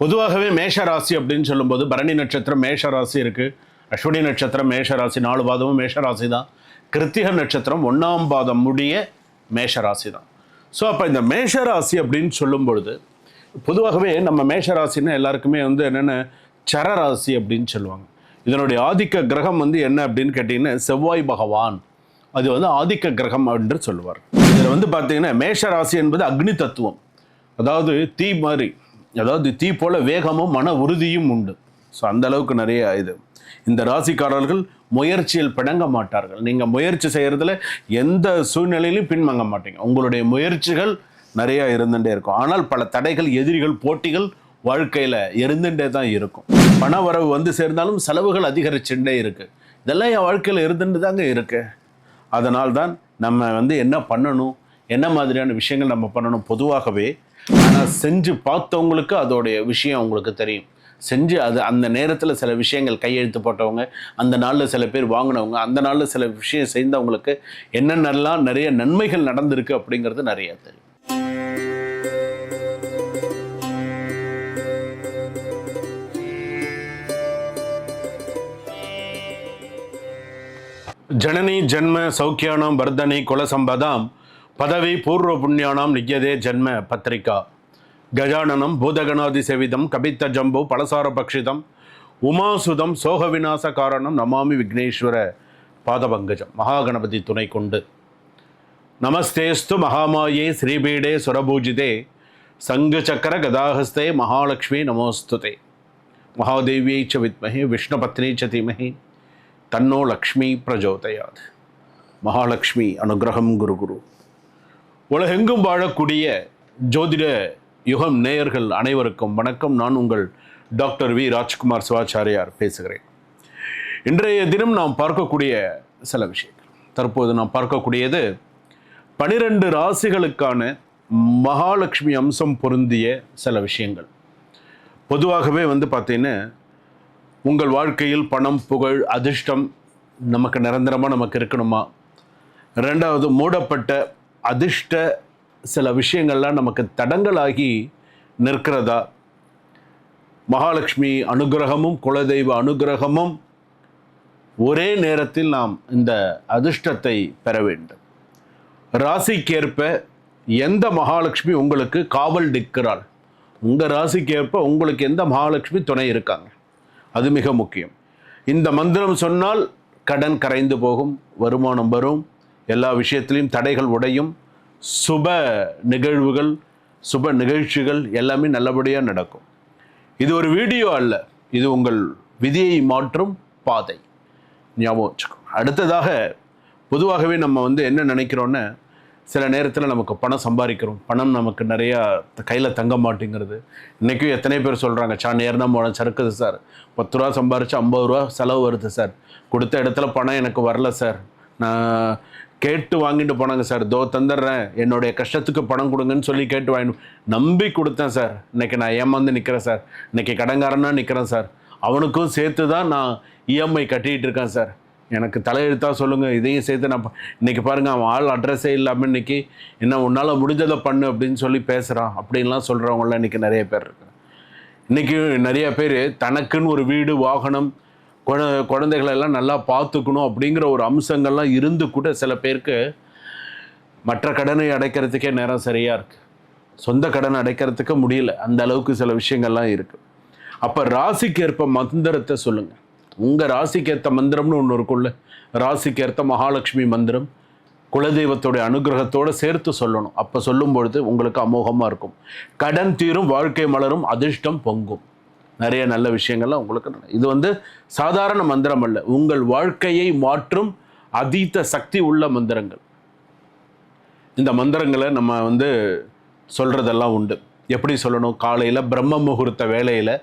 பொதுவாகவே மேஷ ராசி அப்படின்னு சொல்லும்போது பரணி நட்சத்திரம் மேஷ ராசி இருக்குது அஸ்வினி நட்சத்திரம் மேஷ ராசி நாலு பாதமும் மேஷ ராசி தான். கிருத்திக நட்சத்திரம் ஒன்றாம் பாதம் முடிய மேஷ ராசி தான். ஸோ அப்போ இந்த மேஷ ராசி அப்படின்னு சொல்லும் பொழுது பொதுவாகவே நம்ம மேஷ ராசின்னு எல்லாருக்குமே வந்து என்னென்ன? சர ராசி அப்படின்னு சொல்லுவாங்க. இதனுடைய ஆதிக்க கிரகம் வந்து என்ன அப்படின்னு கேட்டிங்கன்னா செவ்வாய் பகவான். அது வந்து ஆதிக்க கிரகம் என்று சொல்லுவார். இதில் வந்து பார்த்தீங்கன்னா மேஷ ராசி என்பது அக்னி தத்துவம். அதாவது தீ மாதிரி. அதாவது தீ போல வேகமும் மன உறுதியும் உண்டு. ஸோ அந்த அளவுக்கு நிறைய இது. இந்த ராசிக்காரர்கள் முயற்சியில் பிணங்க மாட்டார்கள். நீங்கள் முயற்சி செய்கிறதுல எந்த சூழ்நிலையிலும் பின்வாங்க மாட்டீங்க. உங்களுடைய முயற்சிகள் நிறையா இருந்துகிட்டே இருக்கும். ஆனால் பல தடைகள் எதிரிகள் போட்டிகள் வாழ்க்கையில் இருந்துகிட்டே தான் இருக்கும். பண வரவு வந்து சேர்ந்தாலும் செலவுகள் அதிகரிச்சுட்டே இருக்குது இதெல்லாம் என் வாழ்க்கையில் இருந்துட்டு தாங்க இருக்கு. அதனால் தான் நம்ம வந்து என்ன பண்ணணும்? என்ன மாதிரியான விஷயங்கள் நம்ம பண்ணணும்? பொதுவாகவே ஆனால் செஞ்சு பார்த்தவங்களுக்கு அதோடைய விஷயம் அவங்களுக்கு தெரியும். செஞ்சு அது அந்த நேரத்தில் சில விஷயங்கள் கையெழுத்து போட்டவங்க அந்த நாளில் சில பேர் வாங்கினவங்க அந்த நாளில் சில விஷயம் செய்தவங்களுக்கு என்னென்னலாம் நிறைய நன்மைகள் நடந்திருக்கு அப்படிங்கிறது நிறைய தெரியும். ஜனனி ஜென்ம சௌக்கியானம் வர்தனி குலசம்பதாம் பதவி பூர்வ புண்ணியானாம் நிஜதே ஜென்ம பத்திரிகா. கஜானனம் பூதகணாதி செவிதம் கபித்த ஜம்பு பலசார பக்ஷிதம் உமாசுதம் சோக விநாச காரணம் நமாமி விக்னேஸ்வர பாதபங்கஜம் மகாகணபதி துணை கொண்டு. நமஸ்தேஸ்து மகாமாயே ஸ்ரீபீடே சுரபூஜிதே சங்கு சக்கர கதாஹஸ்தே மகாலட்சுமி நமோஸ்துதே. மகாதேவியை ச வித்மகி விஷ்ணு பத்னி ச தீமஹி தன்னோ லக்ஷ்மி பிரஜோதயாது. மகாலட்சுமி அனுகிரகம் குரு குரு. உலகெங்கும் வாழக்கூடிய ஜோதிட யுகம் நேயர்கள் அனைவருக்கும் வணக்கம். நான் உங்கள் டாக்டர் வி. ராஜ்குமார் சிவாச்சாரியார் பேசுகிறேன். இன்றைய தினம் நாம் பார்க்கக்கூடிய சில விஷயங்கள். தற்போது நாம் பார்க்கக்கூடியது பனிரெண்டு ராசிகளுக்கான மகாலட்சுமி அம்சம் பொருந்திய சில விஷயங்கள். பொதுவாகவே வந்து பார்த்தீங்கன்னா உங்கள் வாழ்க்கையில் பணம் புகழ் அதிர்ஷ்டம் நமக்கு நிரந்தரமாக நமக்கு இருக்கணுமா? ரெண்டாவது மூடப்பட்ட அதிர்ஷ்ட சில விஷயங்கள்லாம் நமக்கு தடங்களாகி நிற்கிறதா? மகாலட்சுமி அனுகிரகமும் குலதெய்வ அனுகிரகமும் ஒரே நேரத்தில் நாம் இந்த அதிர்ஷ்டத்தை பெற வேண்டும். ராசிக்கேற்ப எந்த மகாலட்சுமி உங்களுக்கு காவல் நிற்கிறாள்? உங்கள் ராசிக்கேற்ப உங்களுக்கு எந்த மகாலட்சுமி துணை இருக்காங்க? அது மிக முக்கியம். இந்த மந்திரம் சொன்னால் கடன் கரைந்து போகும் வருமானம் வரும் எல்லா விஷயத்திலையும் தடைகள் உடையும். சுப நிகழ்வுகள் சுப நிகழ்ச்சிகள் எல்லாமே நல்லபடியாக நடக்கும். இது ஒரு வீடியோ அல்ல. இது உங்கள் விதியை மாற்றும் பாதை. ஞாபகம் வச்சுக்கோ. அடுத்ததாக பொதுவாகவே நம்ம வந்து என்ன நினைக்கிறோன்னா சில நேரத்தில் நமக்கு பணம் சம்பாதிக்கிறோம். பணம் நமக்கு நிறையா கையில் தங்க மாட்டேங்கிறது. இன்றைக்கும் எத்தனை பேர் சொல்கிறாங்க சான் ஏறினா போன சறுக்குது சார் பத்து ரூபா சம்பாரிச்சு ஐம்பது ரூபா செலவு வருது சார் கொடுத்த இடத்துல பணம் எனக்கு வரல சார் நான் கேட்டு வாங்கிட்டு போனாங்க சார். தோ தந்துடுறேன். என்னுடைய கஷ்டத்துக்கு பணம் கொடுங்கன்னு சொல்லி கேட்டு வாங்கிட்டு நம்பி கொடுத்தேன் சார். இன்னைக்கு நான் ஏமாந்து நிற்கிறேன் சார். இன்றைக்கி கடன்காரனா நிற்கிறேன் சார். அவனுக்கும் சேர்த்து தான் நான் இஎம்ஐ கட்டிகிட்டு இருக்கேன் சார். எனக்கு தலையெழுத்தா சொல்லுங்கள் இதையும் சேர்த்து நான் இன்றைக்கி இன்னைக்கு பாருங்கள் அவன் ஆள் அட்ரஸே இல்லாமல் இன்னைக்கு என்ன உன்னால் முடிஞ்சதை பண்ணு அப்படின்னு சொல்லி பேசுகிறான் அப்படின்லாம் சொல்கிறவங்களாம் இன்னைக்கு நிறைய பேர் இருக்கு இன்னைக்கு நிறைய பேர் தனக்குன்னு ஒரு வீடு வாகனம் குழ குழந்தைகளெல்லாம் நல்லா பார்த்துக்கணும் அப்படிங்கிற ஒரு அம்சங்கள்லாம் இருந்து கூட சில பேருக்கு மற்ற கடனை அடைக்கிறதுக்கே நேரம் சரியாக இருக்குது சொந்த கடன் அடைக்கிறதுக்கு முடியல. அந்த அளவுக்கு சில விஷயங்கள்லாம் இருக்குது அப்போ ராசிக்கு ஏற்ப மந்திரத்தை சொல்லுங்கள் உங்கள் ராசிக்கு ஏற்ற மந்திரம்னு ஒன்று இருக்கும்ல. ராசிக்கு ஏற்ற மகாலட்சுமி மந்திரம். குலதெய்வத்தோடைய அனுகிரகத்தோடு சேர்த்து சொல்லணும். அப்போ சொல்லும் பொழுது உங்களுக்கு அமோகமாக இருக்கும். கடன் தீரும் வாழ்க்கை மலரும் அதிர்ஷ்டம் பொங்கும். நிறைய நல்ல விஷயங்கள்லாம் உங்களுக்கு இது வந்து சாதாரண மந்திரம் அல்ல. உங்கள் வாழ்க்கையை மாற்றும் அதீத சக்தி உள்ள மந்திரங்கள். இந்த மந்திரங்களை நம்ம வந்து சொல்கிறதெல்லாம் உண்டு. எப்படி சொல்லணும்? காலையில் பிரம்ம முகூர்த்த வேலையில்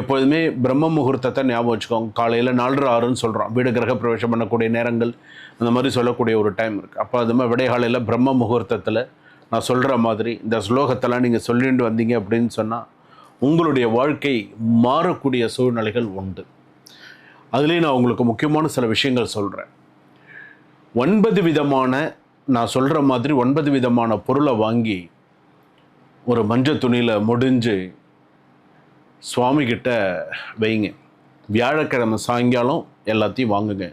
எப்போதுமே பிரம்ம முகூர்த்தத்தை ஞாபகம் வச்சுக்கோங்க. காலையில் நாலரை ஆறுன்னு சொல்கிறோம் வீடு கிரக பிரவேசம் பண்ணக்கூடிய நேரங்கள் அந்த மாதிரி சொல்லக்கூடிய ஒரு டைம் இருக்குது அப்போ அது மாதிரி விடைகாலையில் பிரம்ம முகூர்த்தத்தில் நான் சொல்கிற மாதிரி இந்த ஸ்லோகத்தெல்லாம் நீங்கள் சொல்லிட்டு வந்தீங்க அப்படின்னு சொன்னால் உங்களுடைய வாழ்க்கை மாறக்கூடிய சூழ்நிலைகள் உண்டு. அதுலேயும் நான் உங்களுக்கு முக்கியமான சில விஷயங்கள் சொல்கிறேன் ஒன்பது விதமான நான் சொல்கிற மாதிரி ஒன்பது விதமான பொருளை வாங்கி ஒரு மஞ்சள் துணியில் முடிஞ்சு சுவாமிகிட்ட வைங்க. வியாழக்கிழமை சாயங்காலம் எல்லாத்தையும் வாங்குங்க.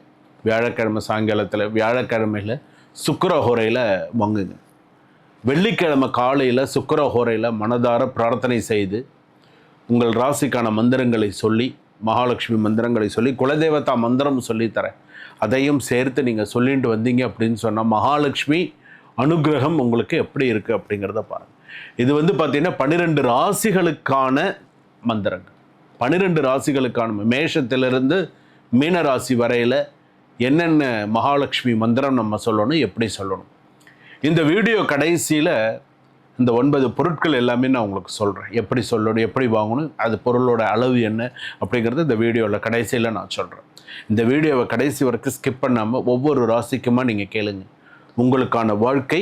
வியாழக்கிழமை சாயங்காலத்தில் வியாழக்கிழமையில் சுக்கரஹோரையில் வாங்குங்க. வெள்ளிக்கிழமை காலையில் சுக்கரஹோரையில் மனதார பிரார்த்தனை செய்து உங்கள் ராசிக்கான மந்திரங்களை சொல்லி மகாலட்சுமி மந்திரங்களை சொல்லி குலதேவதா மந்திரம் சொல்லித்தரேன். அதையும் சேர்த்து நீங்கள் சொல்லிட்டு வந்தீங்க அப்படின்னு சொன்னால் மகாலட்சுமி அனுகிரகம் உங்களுக்கு எப்படி இருக்குது அப்படிங்கிறத பாருங்கள் இது வந்து பார்த்தீங்கன்னா பன்னிரெண்டு ராசிகளுக்கான மந்திரங்கள். பன்னிரெண்டு ராசிகளுக்கான மேஷத்திலிருந்து மீன ராசி வரையில் என்னென்ன மகாலட்சுமி மந்திரம் நம்ம சொல்லணும் எப்படி சொல்லணும். இந்த வீடியோ கடைசியில் இந்த ஒன்பது பொருட்கள் எல்லாமே நான் உங்களுக்கு சொல்கிறேன் எப்படி சொல்லணும் எப்படி வாங்கணும் அது பொருளோட அளவு என்ன அப்படிங்கிறது இந்த வீடியோவில் கடைசியில் நான் சொல்கிறேன் இந்த வீடியோவை கடைசி வரைக்கும் ஸ்கிப் பண்ணாமல் ஒவ்வொரு ராசிக்குமா நீங்கள் கேளுங்க. உங்களுக்கான வாழ்க்கை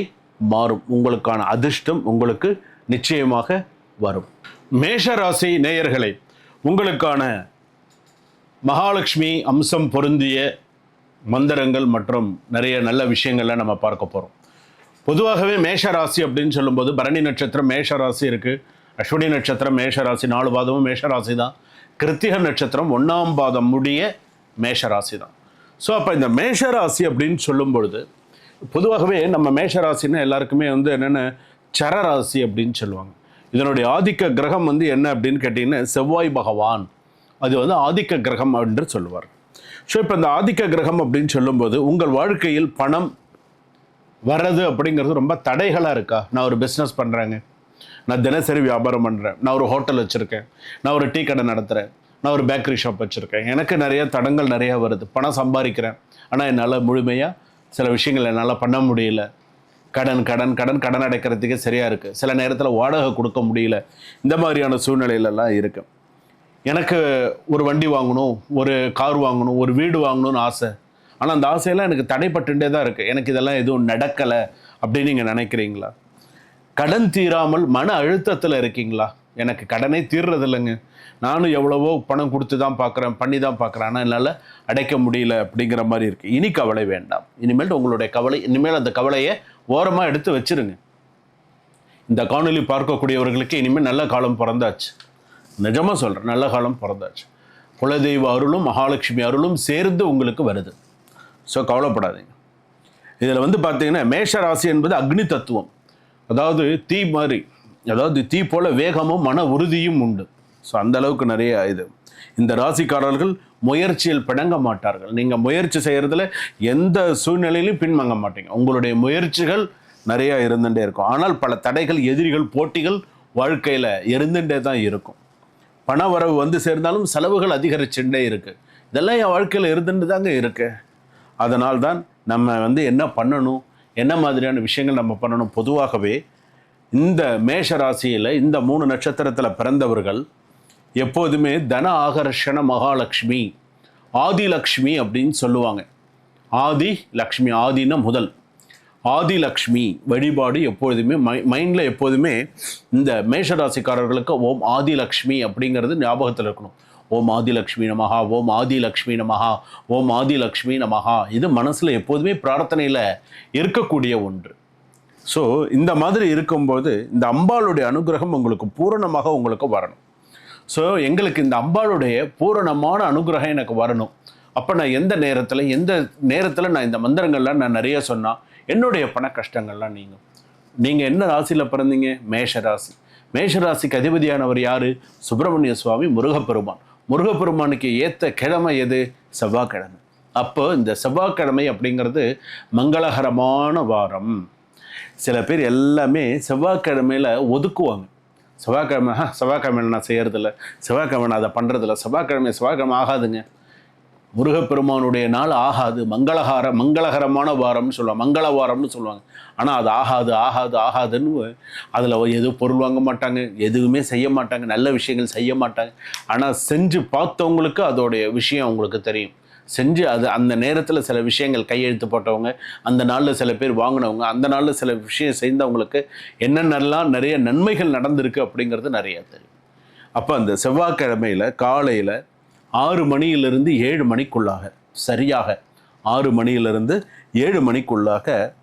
மாறும். உங்களுக்கான அதிர்ஷ்டம் உங்களுக்கு நிச்சயமாக வரும். மேஷ ராசி நேயர்களே உங்களுக்கான மகாலட்சுமி அம்சம் பொருந்திய மந்திரங்கள் மற்றும் நிறைய நல்ல விஷயங்களை நம்ம பார்க்க போகிறோம் பொதுவாகவே மேஷ ராசி அப்படின்னு சொல்லும்போது பரணி நட்சத்திரம் மேஷ ராசி இருக்குது அஸ்வினி நட்சத்திரம் மேஷ ராசி நாலு பாதமும் மேஷ ராசி தான். கிருத்திக நட்சத்திரம் ஒன்றாம் பாதம் முடிய மேஷ ராசி தான். ஸோ அப்போ இந்த மேஷ ராசி அப்படின்னு சொல்லும் பொழுது பொதுவாகவே நம்ம மேஷ ராசின்னா எல்லாருக்குமே வந்து என்னென்ன சரராசி அப்படின்னு சொல்லுவாங்க. இதனுடைய ஆதிக்க கிரகம் வந்து என்ன அப்படின்னு கேட்டிங்கன்னா செவ்வாய் பகவான். அது வந்து ஆதிக்க கிரகம் என்று சொல்லுவார். ஸோ இப்போ இந்த ஆதிக்க கிரகம் அப்படின்னு சொல்லும்போது உங்கள் வாழ்க்கையில் பணம் வர்றது அப்படிங்கிறது ரொம்ப தடைகளாக இருக்கா? நான் ஒரு பிஸ்னஸ் பண்ணுறேங்க நான் தினசரி வியாபாரம் பண்ணுறேன் நான் ஒரு ஹோட்டல் வச்சுருக்கேன். நான் ஒரு டீ கடை நடத்துகிறேன் நான் ஒரு பேக்கரி ஷாப் வச்சுருக்கேன். எனக்கு நிறைய தடங்கள் நிறையா வருது. பணம் சம்பாதிக்கிறேன். ஆனால் என்னால் முழுமையாக சில விஷயங்கள் என்னால் பண்ண முடியல. கடன் கடன் கடன் கடன் அடைக்கிறதுக்கே சரியாக இருக்குது சில நேரத்தில் வாடகை கொடுக்க முடியல. இந்த மாதிரியான சூழ்நிலையிலலாம் இருக்குது எனக்கு ஒரு வண்டி வாங்கணும் ஒரு கார் வாங்கணும் ஒரு வீடு வாங்கணும்னு ஆசை. ஆனால் அந்த ஆசையெல்லாம் எனக்கு தடைப்பட்டுட்டே தான் இருக்குது எனக்கு இதெல்லாம் எதுவும் நடக்கலை அப்படின்னு நீங்கள் நினைக்கிறீங்களா? கடன் தீராமல் மன அழுத்தத்தில் இருக்கீங்களா? எனக்கு கடனே தீர்றது இல்லைங்க நானும் எவ்வளவோ பணம் கொடுத்து தான் பார்க்குறேன் பண்ணி தான் பார்க்குறேன் ஆனால் என்னால் அடைக்க முடியல அப்படிங்கிற மாதிரி இருக்குது இனி கவலை வேண்டாம். இனிமேல் உங்களுடைய கவலை இனிமேல் அந்த கவலையை ஓரமாக எடுத்து வச்சிருங்க. இந்த காணொலி பார்க்கக்கூடியவர்களுக்கு இனிமேல் நல்ல காலம் பிறந்தாச்சு. நிஜமாக சொல்கிறேன் நல்ல காலம் பிறந்தாச்சு. குலதெய்வ அருளும் மகாலட்சுமி அருளும் சேர்ந்து உங்களுக்கு வருது. ஸோ கவலைப்படாதீங்க. இதில் வந்து பார்த்தீங்கன்னா மேஷ ராசி என்பது அக்னி தத்துவம். அதாவது தீ மாதிரி அதாவது தீ போல வேகமும் மன உறுதியும் உண்டு. ஸோ அந்த அளவுக்கு நிறைய இது. இந்த ராசிக்காரர்கள் முயற்சியில் பிணங்க மாட்டார்கள். நீங்கள் முயற்சி செய்கிறதுல எந்த சூழ்நிலையிலும் பின்வாங்க மாட்டீங்க. உங்களுடைய முயற்சிகள் நிறையா இருந்துகிட்டே இருக்கும். ஆனால் பல தடைகள் எதிரிகள் போட்டிகள் வாழ்க்கையில் இருந்துகிட்டே தான் இருக்கும். பண வரவு வந்து சேர்ந்தாலும் செலவுகள் அதிகரிச்சுட்டே இருக்குது இதெல்லாம் என் வாழ்க்கையில் இருந்துட்டு தாங்க இருக்குது அதனால் தான் நம்ம வந்து என்ன பண்ணணும் என்ன மாதிரியான விஷயங்கள் நம்ம பண்ணணும்? பொதுவாகவே இந்த மேஷ ராசியில் இந்த மூணு நட்சத்திரத்தில் பிறந்தவர்கள் எப்போதுமே தன ஆகர்ஷண மகாலட்சுமி ஆதிலக்ஷ்மி அப்படின்னு சொல்லுவாங்க. ஆதி லக்ஷ்மி ஆதினா முதல். ஆதிலக்ஷ்மி வழிபாடு எப்பொழுதுமே மை மைண்டில் எப்போதுமே இந்த மேஷராசிக்காரர்களுக்கு ஓம் ஆதிலக்ஷ்மி அப்படிங்கிறது ஞாபகத்தில் இருக்கணும். ஓம் ஆதிலக்ஷ்மி நமஹா ஓம் ஆதிலக்ஷ்மி நமஹா ஓம் ஆதிலக்ஷ்மி நமஹா. இது மனசில் எப்போதுமே பிரார்த்தனையில் இருக்கக்கூடிய ஒன்று. ஸோ இந்த மாதிரி இருக்கும்போது இந்த அம்பாளுடைய அனுகிரகம் உங்களுக்கு பூரணமாக உங்களுக்கு வரணும். ஸோ எங்களுக்கு இந்த அம்பாளுடைய பூரணமான அனுகிரகம் எனக்கு வரணும். அப்போ நான் எந்த நேரத்தில் எந்த நேரத்தில் நான் இந்த மந்திரங்கள்லாம் நான் நிறைய சொன்னால் என்னுடைய பண கஷ்டங்கள்லாம் நீங்கள் நீங்கள் என்ன ராசியில் பிறந்தீங்க? மேஷ ராசி மேஷ ராசிக்கு அதிபதியானவர் யார்? சுப்பிரமணிய சுவாமி முருகப்பெருமான். முருகப்பெருமானுக்கு ஏற்ற கிழமை எது? செவ்வாய்க்கிழமை. அப்போ இந்த செவ்வாய்க்கிழமை அப்படிங்கிறது மங்களகரமான வாரம். சில பேர் எல்லாமே செவ்வாய்க்கிழமையில் ஒதுக்குவாங்க. செவ்வாய்க்கிழமை "ஆ, நான் செய்கிறதில்ல செவ்வாய்க்கிழமை நான் அதை பண்ணுறதில்ல செவ்வாய்க்கிழமை செவ்வாய்க்கிழமை ஆகாதுங்க. முருகப்பெருமானுடைய நாள் ஆகாது. மங்களகார மங்களகரமான வாரம்னு சொல்லுவாங்க. மங்கள வாரம்னு சொல்லுவாங்க. ஆனால் அது ஆகாது ஆகாது ஆகாதுன்னு அதில் எதுவும் பொருள் வாங்க மாட்டாங்க. எதுவுமே செய்ய மாட்டாங்க. நல்ல விஷயங்கள் செய்ய மாட்டாங்க. ஆனால் செஞ்சு பார்த்தவங்களுக்கு அதோடைய விஷயம் அவங்களுக்கு தெரியும். செஞ்சு அது அந்த நேரத்தில் சில விஷயங்கள் கையெழுத்து போட்டவங்க அந்த நாளில் சில பேர் வாங்கினவங்க அந்த நாளில் சில விஷயம் செய்தவங்களுக்கு என்னென்னலாம் நிறைய நன்மைகள் நடந்திருக்கு அப்படிங்கிறது நிறைய தெரியும். அப்போ அந்த செவ்வாய்க்கிழமையில் காலையில் ஆறு மணியிலிருந்து ஏழு மணிக்குள்ளாக சரியாக ஆறு மணியிலிருந்து ஏழு மணிக்குள்ளாக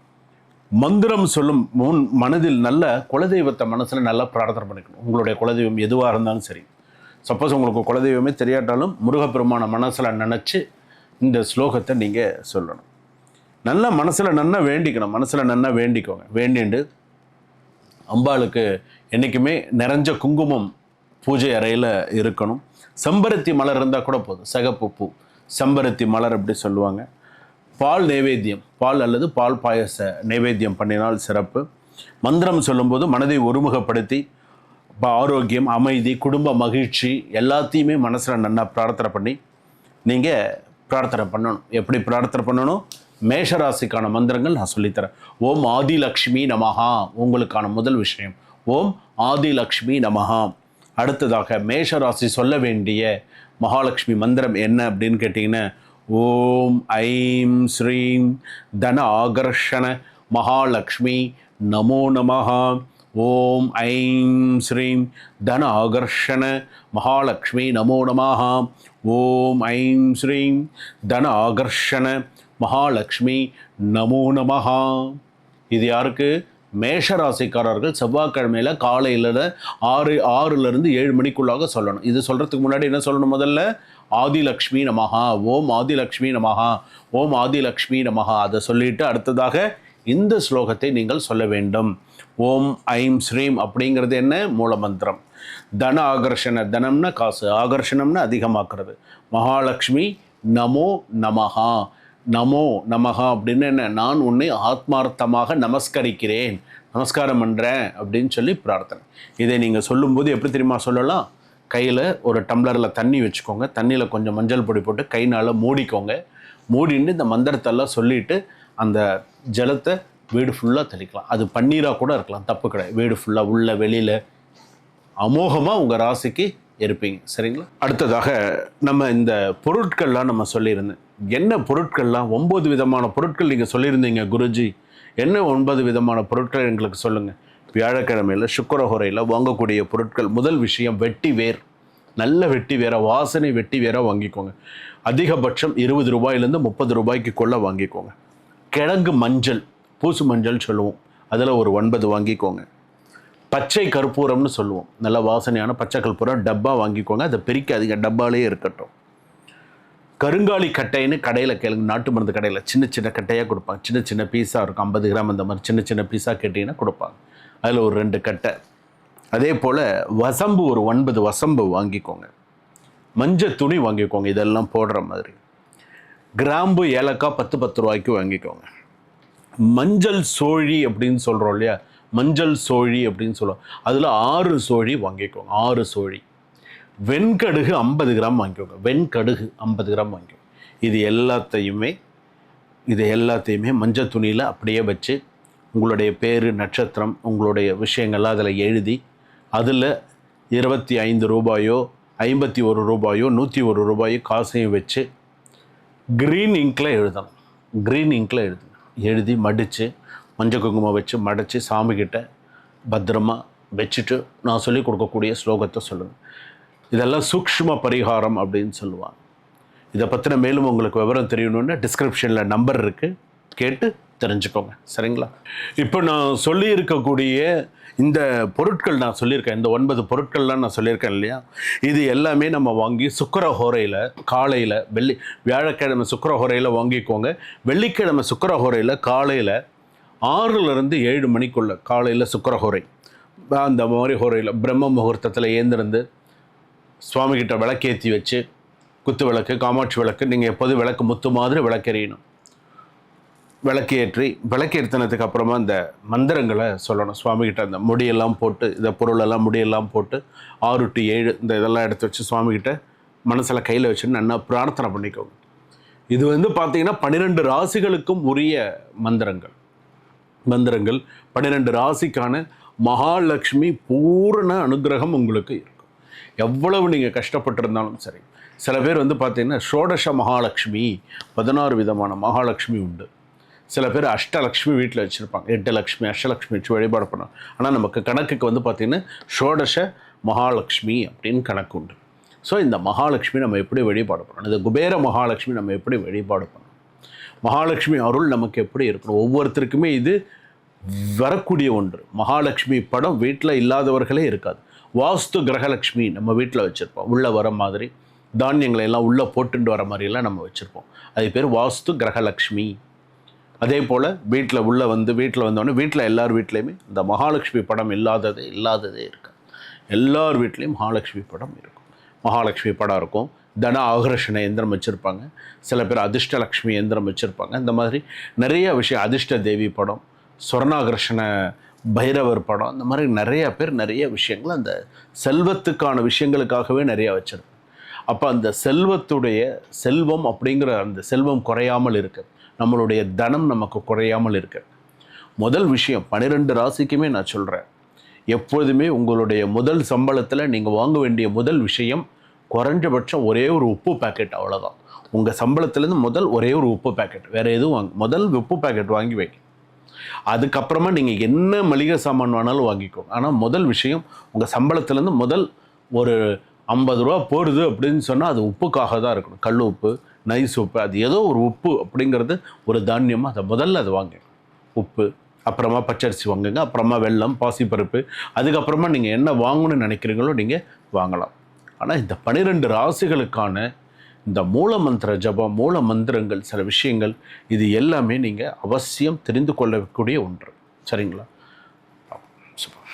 மந்திரம் சொல்லும் முன் மனதில் நல்ல குலதெய்வத்தை மனசில் நல்லா பிரார்த்தனை பண்ணிக்கணும். உங்களுடைய குலதெய்வம் எதுவாக இருந்தாலும் சரி. சப்போஸ் உங்களுக்கு குலதெய்வமே தெரியாட்டாலும் முருகப்பெருமான மனசில் நினச்சி இந்த ஸ்லோகத்தை நீங்கள் சொல்லணும். நல்லா மனசில் நன்னா வேண்டிக்கணும். மனசில் நன்னா வேண்டிக்கோங்க. வேண்டிண்டு அம்பாளுக்கு என்றைக்குமே நிறைஞ்ச குங்குமம் பூஜை அறையில் இருக்கணும். செம்பருத்தி மலர் இருந்தால் கூட போதும். சிகப்பு பூ. செம்பருத்தி மலர் அப்படி சொல்லுவாங்க. பால் நைவேத்தியம். பால் அல்லது பால் பாயச நைவேத்தியம் பண்ணினால் சிறப்பு. மந்திரம் சொல்லும்போது மனதை ஒருமுகப்படுத்தி இப்போ ஆரோக்கியம் அமைதி குடும்ப மகிழ்ச்சி எல்லாத்தையுமே மனசில் நல்லா பிரார்த்தனை பண்ணி நீங்கள் பிரார்த்தனை பண்ணணும். எப்படி பிரார்த்தனை பண்ணணும்? மேஷராசிக்கான மந்திரங்கள் நான் சொல்லித்தரேன். ஓம் ஆதிலக்ஷ்மி நமஹா. உங்களுக்கான முதல் விஷயம். ஓம் ஆதிலக்ஷ்மி நமஹா. அடுத்ததாக மேஷராசி சொல்ல வேண்டிய மகாலட்சுமி மந்திரம் என்ன அப்படின்னு கேட்டிங்கன்னா ஓம் ஐம் ஸ்ரீம் தன ஆகர்ஷண மகாலட்சுமி நமோ நமஹா. ஓம் ஐம் ஸ்ரீம் தன ஆகர்ஷண மகாலட்சுமி நமோ நமஹ. ஓம் ஐம் ஸ்ரீம் தன ஆகர்ஷண மகாலட்சுமி நமோ நமஹா. இது யாருக்கு? மேஷ ராசிக்காரர்கள் செவ்வாய்க்கிழமையில காலையில் ஆறு ஆறுலேருந்து ஏழு மணிக்குள்ளாக சொல்லணும். இது சொல்கிறதுக்கு முன்னாடி என்ன சொல்லணும் முதல்ல? ஆதிலக்ஷ்மி நமஹா. ஓம் ஆதிலக்ஷ்மி நமகா ஓம் ஆதிலக்ஷ்மி நமகா அதை சொல்லிட்டு அடுத்ததாக இந்த ஸ்லோகத்தை நீங்கள் சொல்ல வேண்டும். ஓம் ஐம் ஸ்ரீம் அப்படிங்கிறது என்ன? மூலமந்திரம். தன ஆகர்ஷண தனம்னா காசு. ஆகர்ஷணம்னா அதிகமாக்குறது. மகாலட்சுமி நமோ நமகா நமோ நமஹா அப்படின்னு என்ன? நான் உன்னை ஆத்மார்த்தமாக நமஸ்கரிக்கிறேன். நமஸ்காரம் பண்ணுறேன் அப்படின்னு சொல்லி பிரார்த்தனை. இதை நீங்கள் சொல்லும்போது எப்படி தெரியுமா சொல்லலாம்? கையில் ஒரு டம்ளரில் தண்ணி வச்சுக்கோங்க. தண்ணியில் கொஞ்சம் மஞ்சள் பொடி போட்டு கைனால் மூடிக்கோங்க. மூடின்னு இந்த மந்திரத்தெல்லாம் சொல்லிட்டு அந்த ஜலத்தை வீடு ஃபுல்லாக தெளிக்கலாம். அது பன்னீராக கூட இருக்கலாம். தப்பு கிடையாது. வீடு ஃபுல்லாக உள்ள வெளியில். அமோகமாக உங்கள் ராசிக்கு இருப்பீங்க. சரிங்களா? அடுத்ததாக நம்ம இந்த பொருட்கள்லாம் நம்ம சொல்லியிருந்தேன். என்ன பொருட்கள்லாம் ஒம்பது விதமான பொருட்கள் நீங்கள் சொல்லியிருந்தீங்க குருஜி. என்ன ஒன்பது விதமான பொருட்கள் எங்களுக்கு சொல்லுங்கள் வியாழக்கிழமையில் சுக்கரஹுரையில் வாங்கக்கூடிய பொருட்கள். முதல் விஷயம் வெட்டி வேர். நல்ல வெட்டி வேற வாசனை வெட்டி வேற வாங்கிக்கோங்க. அதிகபட்சம் இருபது ரூபாயிலேருந்து முப்பது ரூபாய்க்கு கொள்ள வாங்கிக்கோங்க. கிழங்கு மஞ்சள் பூசு மஞ்சள் சொல்லுவோம். அதில் ஒரு ஒன்பது வாங்கிக்கோங்க. பச்சை கற்பூரம்னு சொல்லுவோம். நல்ல வாசனையான பச்சை கற்பூரம் டப்பா வாங்கிக்கோங்க. அதை பிரிக்காதீங்க டப்பாலே இருக்கட்டும். கருங்காலி கட்டைன்னு கடையில் கேளுங்க நாட்டு மருந்து கடையில். சின்ன சின்ன கட்டையாக கொடுப்பாங்க. சின்ன சின்ன பீஸாக இருக்கும் ஐம்பது கிராம் அந்த மாதிரி சின்ன சின்ன பீஸாக கேட்டிங்கன்னா கொடுப்பாங்க. அதில் ஒரு ரெண்டு கட்டை. அதே போல் வசம்பு ஒரு ஒன்பது வசம்பு வாங்கிக்கோங்க. மஞ்சள் துணி வாங்கிக்கோங்க இதெல்லாம் போடுற மாதிரி. கிராம்பு ஏலக்காய் பத்து பத்து ரூபாய்க்கு வாங்கிக்கோங்க. மஞ்சள் சோழி அப்படின்னு சொல்கிறோம் இல்லையா? மஞ்சள் சோழி அப்படின்னு சொல்லுவோம். அதில் ஆறு சோழி வாங்கிக்கோங்க ஆறு சோழி. வெண்கடுகு ஐம்பது கிராம் வாங்கிக்கோங்க. வெண்கடுகு ஐம்பது கிராம் வாங்கிக்கோங்க. இது எல்லாத்தையுமே இது எல்லாத்தையுமே மஞ்சள் துணியில் அப்படியே வச்சு உங்களுடைய பேர் நட்சத்திரம் உங்களுடைய விஷயங்கள்லாம் அதில் எழுதி அதில் இருபத்தி ஐந்து ரூபாயோ ஐம்பத்தி ஒரு ரூபாயோ நூற்றி ஒரு ரூபாயோ காசையும் வச்சு க்ரீன் இங்கில் எழுதணும். க்ரீன் இங்கில் எழுதணும் எழுதி மடித்து மஞ்சள் குங்குமம் வச்சு மடித்து சாமிக்கிட்ட பத்திரமா வச்சுட்டு நான் சொல்லி கொடுக்கக்கூடிய ஸ்லோகத்தை சொல்லுங்கள் இதெல்லாம் சூக்ஷ்ம பரிகாரம் அப்படின்னு சொல்லுவாங்க. இதை பற்றின மேலும் உங்களுக்கு விவரம் தெரியணுன்னு டிஸ்கிரிப்ஷனில் நம்பர் இருக்குது கேட்டு தெரிஞ்சுக்கோங்க. சரிங்களா? இப்போ நான் சொல்லியிருக்கக்கூடிய இந்த பொருட்கள் நான் சொல்லியிருக்கேன். இந்த ஒன்பது பொருட்கள்லாம் நான் சொல்லியிருக்கேன் இல்லையா? இது எல்லாமே நம்ம வாங்கி சுக்கரஹோரையில் காலையில் வெள்ளி வியாழக்கிழமை சுக்கரஹோரையில் வாங்கிக்கோங்க. வெள்ளிக்கிழமை சுக்கரஹோரையில் காலையில் ஆறுலேருந்து ஏழு மணிக்குள்ள காலையில் சுக்கரஹோரை. அந்த மாதிரி ஹோரையில் பிரம்ம முகூர்த்தத்தில் ஏந்திருந்து சுவாமிகிட்ட விளக்கேற்றி வச்சு குத்து விளக்கு காமாட்சி விளக்கு நீங்கள் எப்போதும் விளக்கு முத்து மாதிரி விளக்கெறியணும். விளக்கேற்றி விளக்கேற்றினதுக்கு அப்புறமா இந்த மந்திரங்களை சொல்லணும். சுவாமிகிட்ட அந்த முடியெல்லாம் போட்டு இந்த பொருளெல்லாம் முடியெல்லாம் போட்டு ஆறு டு ஏழு இந்த இதெல்லாம் எடுத்து வச்சு சுவாமிகிட்ட மனசில் கையில் வச்சுன்னு நல்லா பிரார்த்தனை பண்ணிக்கோங்க. இது வந்து பார்த்தீங்கன்னா பன்னிரெண்டு ராசிகளுக்கும் உரிய மந்திரங்கள். மந்திரங்கள் பன்னிரெண்டு ராசிக்கான மகாலட்சுமி பூரண அனுகிரகம் உங்களுக்கு இருக்கும் எவ்வளவு நீங்கள் கஷ்டப்பட்டிருந்தாலும் சரி. சில பேர் வந்து பார்த்தீங்கன்னா ஷோடச மகாலட்சுமி பதினாறு விதமான மகாலட்சுமி உண்டு. சில பேர் அஷ்டலக்ஷ்மி வீட்டில் வச்சுருப்பாங்க. எட்டு லக்ஷ்மி அஷ்டலக்ஷ்மி வச்சு வழிபாடு பண்ணுவாங்க. ஆனால் நமக்கு கணக்குக்கு வந்து பார்த்திங்கன்னா ஷோடச மகாலட்சுமி அப்படின்னு கணக்கு உண்டு. ஸோ இந்த மகாலட்சுமி நம்ம எப்படி வழிபாடு பண்ணணும்? இந்த குபேர மகாலட்சுமி நம்ம எப்படி வழிபாடு பண்ணணும்? மகாலட்சுமி அருள் நமக்கு எப்படி இருக்கணும்? ஒவ்வொருத்தருக்குமே இது வரக்கூடிய ஒன்று. மகாலட்சுமி படம் வீட்டில் இல்லாதவர்களே இருக்காது. வாஸ்து கிரகலட்சுமி நம்ம வீட்டில் வச்சுருப்போம். உள்ளே வர மாதிரி தானியங்களை எல்லாம் உள்ளே போட்டுட்டு வர மாதிரியெல்லாம் நம்ம வச்சுருப்போம். அது பேர் வாஸ்து கிரகலட்சுமி அதே போல் வீட்டில் உள்ளே வந்து வீட்டில் வந்தோடனே வீட்டில் எல்லார் வீட்லேயுமே இந்த மகாலட்சுமி படம் இல்லாததே இல்லாததே இருக்குது எல்லார் வீட்லேயும் மகாலட்சுமி படம் இருக்கும். மகாலட்சுமி படம் இருக்கும். தன ஆகர்ஷண எந்திரம் வச்சுருப்பாங்க. சில பேர் அதிர்ஷ்டலக்ஷ்மி எந்திரம் வச்சுருப்பாங்க. இந்த மாதிரி நிறைய விஷயம் அதிர்ஷ்ட தேவி படம் சொர்ணாகர்ஷண பைரவர் படம் இந்த மாதிரி நிறையா பேர் நிறைய விஷயங்கள் அந்த செல்வத்துக்கான விஷயங்களுக்காகவே நிறையா வச்சுருப்பாங்க. அப்போ அந்த செல்வத்துடைய செல்வம் அப்படிங்கிற அந்த செல்வம் குறையாமல் இருக்கு. நம்மளுடைய தனம் நமக்கு குறையாமல் இருக்கு. முதல் விஷயம் பன்னிரெண்டு ராசிக்குமே நான் சொல்கிறேன் எப்பொழுதுமே உங்களுடைய முதல் சம்பளத்தில் நீங்கள் வாங்க வேண்டிய முதல் விஷயம் குறைஞ்சபட்சம் ஒரே ஒரு உப்பு பாக்கெட் அவ்வளோதான் உங்கள் சம்பளத்துலேருந்து முதல் ஒரே ஒரு உப்பு பாக்கெட் வேறு எதுவும் வாங்க முதல் உப்பு பாக்கெட் வாங்கி வைங்க. அதுக்கப்புறமா நீங்கள் என்ன மளிகை சாமான் வேணாலும் வாங்கிக்கோங்க ஆனால் முதல் விஷயம் உங்கள் சம்பளத்துலேருந்து முதல் ஒரு ஐம்பது ரூபா போடுது அப்படின்னு சொன்னால் அது உப்புக்காக தான் இருக்கணும். கல் உப்பு நைஸ் உப்பு அது ஏதோ ஒரு உப்பு அப்படிங்கிறது ஒரு தானியமாக அதை முதல்ல அது வாங்க உப்பு அப்புறமா பச்சரிசி வாங்குங்க அப்புறமா வெல்லம் பாசிப்பருப்பு அதுக்கப்புறமா நீங்கள் என்ன வாங்கணும்னு நினைக்கிறீங்களோ நீங்கள் வாங்கலாம். ஆனால் இந்த பனிரெண்டு ராசிகளுக்கான இந்த மூல மந்திர ஜபம் மூல மந்திரங்கள் சில விஷயங்கள் இது எல்லாமே நீங்கள் அவசியம் தெரிந்து கொள்ளக்கூடிய ஒன்று. சரிங்களா? சூப்பர்.